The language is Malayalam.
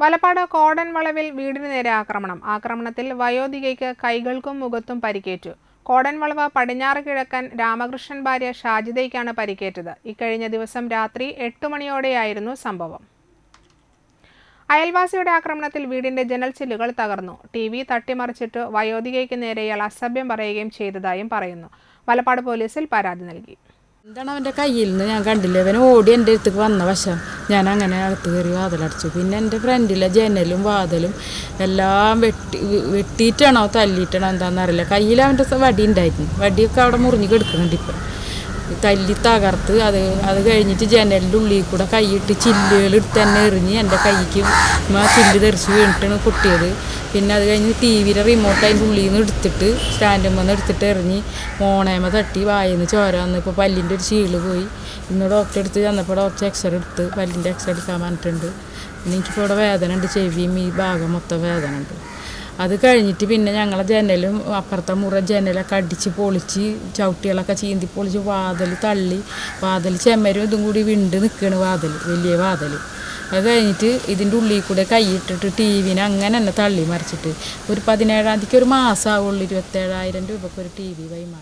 വലപ്പാട് കോടൻ വളവിൽ വീടിന് നേരെ ആക്രമണം. ആക്രമണത്തിൽ വയോധികയ്ക്ക് കൈകൾക്കും മുഖത്തും പരിക്കേറ്റു. കോടൻ വളവ് പടിഞ്ഞാറ് കിഴക്കൻ രാമകൃഷ്ണൻ ഭാര്യ ഷാജിദയ്ക്കാണ് പരിക്കേറ്റത്. ഇക്കഴിഞ്ഞ ദിവസം രാത്രി എട്ട് മണിയോടെയായിരുന്നു സംഭവം. അയൽവാസിയുടെ ആക്രമണത്തിൽ വീടിന്റെ ജനൽ ചില്ലുകൾ തകർന്നു. ടി വി തട്ടിമറിച്ചിട്ട് വയോധികയ്ക്ക് നേരെ അസഭ്യം പറയുകയും ചെയ്തതായും പറയുന്നു. വലപ്പാട് പോലീസിൽ പരാതി നൽകി. എന്താണ് അവന്റെ കയ്യിൽ നിന്ന് ഞാൻ കണ്ടില്ല? അവൻ ഓടി എന്റെ അടുത്തേക്ക് വന്ന വശം. ഞാൻ അങ്ങനെ അകത്ത് കയറി വാതിലടച്ചു. പിന്നെ എന്റെ ഫ്രണ്ടിലെ ജനലും വാതിലും എല്ലാം വെട്ടി വെട്ടിയിട്ടാണോ തല്ലിയിട്ടാണോ എന്താണെന്നറിയില്ല കയ്യിൽ അവന്റെ വടി ഉണ്ടായിരുന്നു. വടിയൊക്കെ അവിടെ മുറിഞ്ഞ് കിടക്കുന്നുണ്ട് ഇപ്പം. തല്ലി തകർത്ത് അത് അത് കഴിഞ്ഞിട്ട് ജനലിന്റെ ഉള്ളിൽ കൂടെ കൈയിട്ട് ചില്ലുകൾ എടുത്ത് തന്നെ എറിഞ്ഞ് എന്റെ കൈക്ക് ആ ചില്ല് തെറിച്ച് വീണിട്ടാണ് പൊട്ടിയത് പിന്നെ അത് കഴിഞ്ഞ് ടി വിയുടെ റിമോട്ട് അതിന്റെ ഉള്ളിൽ നിന്ന് എടുത്തിട്ട് സ്റ്റാൻഡിൽ നിന്ന് എടുത്തിട്ട് എറിഞ്ഞ് മോണേമ തട്ടി വായിന്ന് ചോര വന്ന് ഇപ്പോൾ പല്ലിന്റെ ഒരു ചീൾ പോയി. ഇന്ന് ഡോക്ടറെ എടുത്ത് ചെന്നപ്പോൾ ഡോക്ടർ എക്സ്റേ എടുത്ത് പല്ലിന്റെ എക്സ്റേ എടുക്കാൻ പറഞ്ഞിട്ടുണ്ട്. പിന്നെ എനിക്കിപ്പോൾ ഇവിടെ വേദന ഉണ്ട് ചെവിയും ഈ ഭാഗം മൊത്തം വേദന ഉണ്ട്. അത് കഴിഞ്ഞിട്ട് പിന്നെ ഞങ്ങളെ ജനലും അപ്പുറത്തെ മുറ ജനലൊക്കെ അടിച്ച് പൊളിച്ച് ചവിട്ടികളൊക്കെ ചീന്തി പൊളിച്ച് വാതിൽ തള്ളി വാതിൽ ചെമ്മരും ഇതും കൂടി വിണ്ട് നിൽക്കുകയാണ് വാതിൽ വലിയ വാതിൽ അത് കഴിഞ്ഞിട്ട് ഇതിന്റെ ഉള്ളിൽ കൂടെ കൈയിട്ടിട്ട് ടി വിനെ അങ്ങനെ തന്നെ തള്ളി മറിച്ചിട്ട്. ഒരു പതിനേഴാം തീയതിക്ക് ഒരു മാസമാവുള്ളൂ ഇരുപത്തേഴായിരം രൂപക്ക് ഒരു ടി വി വൈമാറി